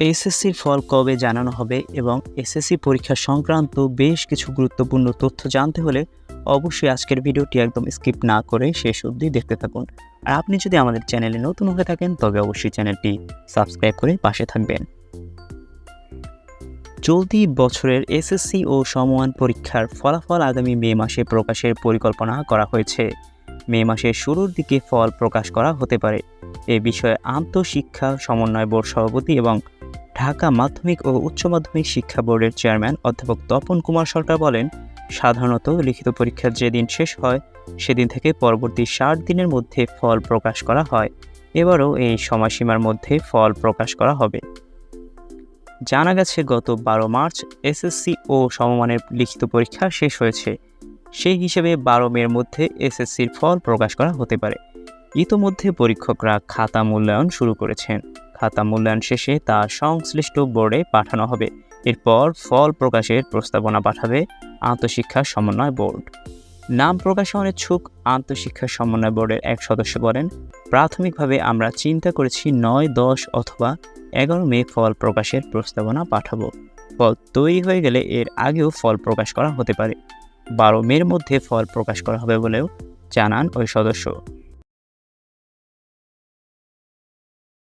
SSC ফল কবে জানানো হবে এবং এসএসসি পরীক্ষা সংক্রান্ত বেশ কিছু গুরুত্বপূর্ণ তথ্য জানতে হলে অবশ্যই আজকের ভিডিওটি একদম স্কিপ না করে শেষ অবধি দেখতে থাকুন। আর আপনি যদি আমাদের চ্যানেলে নতুন হয়ে থাকেন, তবে অবশ্যই চ্যানেলটি সাবস্ক্রাইব করে পাশে থাকবেন। চলতি বছরের এসএসসি ও সমান পরীক্ষার ফলাফল আগামী মে মাসে প্রকাশের পরিকল্পনা করা হয়েছে। মে মাসের শুরুর দিকে ফল প্রকাশ করা হতে পারে। এ বিষয়ে আন্তঃশিক্ষা সমন্বয় বোর্ড সভাপতি এবং ঢাকা মাধ্যমিক ও উচ্চ মাধ্যমিক শিক্ষা বোর্ডের চেয়ারম্যান অধ্যাপক তপন কুমার সরকার বলেন, সাধারণত লিখিত পরীক্ষা যেদিন শেষ হয়, সেদিন থেকে পরবর্তী ষাট দিনের মধ্যে ফল প্রকাশ করা হয়। এবারও এই সময়সীমার মধ্যে ফল প্রকাশ করা হবে। জানা গেছে, গত বারো মার্চ এসএসসি ও সমমানের লিখিত পরীক্ষা শেষ হয়েছে। সেই হিসেবে বারো মের মধ্যে এসএসসির ফল প্রকাশ করা হতে পারে। ইতোমধ্যে পরীক্ষকরা খাতা মূল্যায়ন শুরু করেছেন। খাতা মূল্যায়ন শেষে তা সংশ্লিষ্ট বোর্ডে পাঠানো হবে। এরপর ফল প্রকাশের প্রস্তাবনা পাঠাবে আন্তঃশিক্ষা সমন্বয় বোর্ড। নাম প্রকাশে অনিচ্ছুক আন্তঃশিক্ষা সমন্বয় বোর্ডের এক সদস্য বলেন, প্রাথমিকভাবে আমরা চিন্তা করেছি নয়, দশ অথবা এগারো মে ফল প্রকাশের প্রস্তাবনা পাঠাবো। ফল তৈরি হয়ে গেলে এর আগেও ফল প্রকাশ করা হতে পারে। বারো মের মধ্যে ফল প্রকাশ করা হবে বলেও জানান ওই সদস্য।